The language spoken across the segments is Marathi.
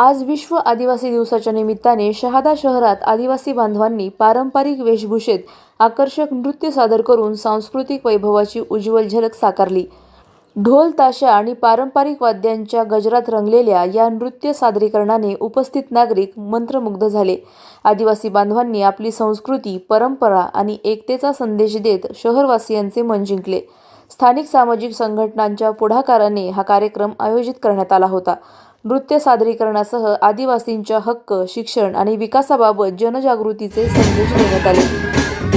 आज विश्व आदिवासी दिवसाच्या निमित्ताने शहादा शहरात आदिवासी बांधवांनी पारंपरिक वेशभूषेत आकर्षक नृत्य सादर करून सांस्कृतिक वैभवाची उज्ज्वल झलक साकारली. ढोल ताशा आणि पारंपरिक वाद्यांच्या गजरात रंगलेल्या या नृत्य सादरीकरणाने उपस्थित नागरिक मंत्रमुग्ध झाले. आदिवासी बांधवांनी आपली संस्कृती परंपरा आणि एकतेचा संदेश देत शहरवासियांचे मन जिंकले. स्थानिक सामाजिक संघटनांच्या पुढाकाराने हा कार्यक्रम आयोजित करण्यात आला होता. नृत्य सादरीकरणासह आदिवासींच्या हक्क शिक्षण आणि विकासाबाबत जनजागृतीचे संदेश देण्यात आले.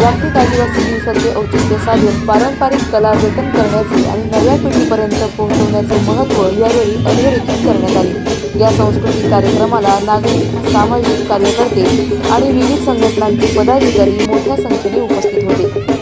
जागतिक आदिवासी दिवसाचे औचित्य साधून पारंपरिक कला जतन करण्याचे आणि नव्या पिढीपर्यंत पोहोचवण्याचे महत्त्व यावेळी अधोरेखित करण्यात आले. या सांस्कृतिक कार्यक्रमाला नागरिक सामाजिक कार्यकर्ते आणि विविध संघटनांचे पदाधिकारी मोठ्या संख्येने उपस्थित होते.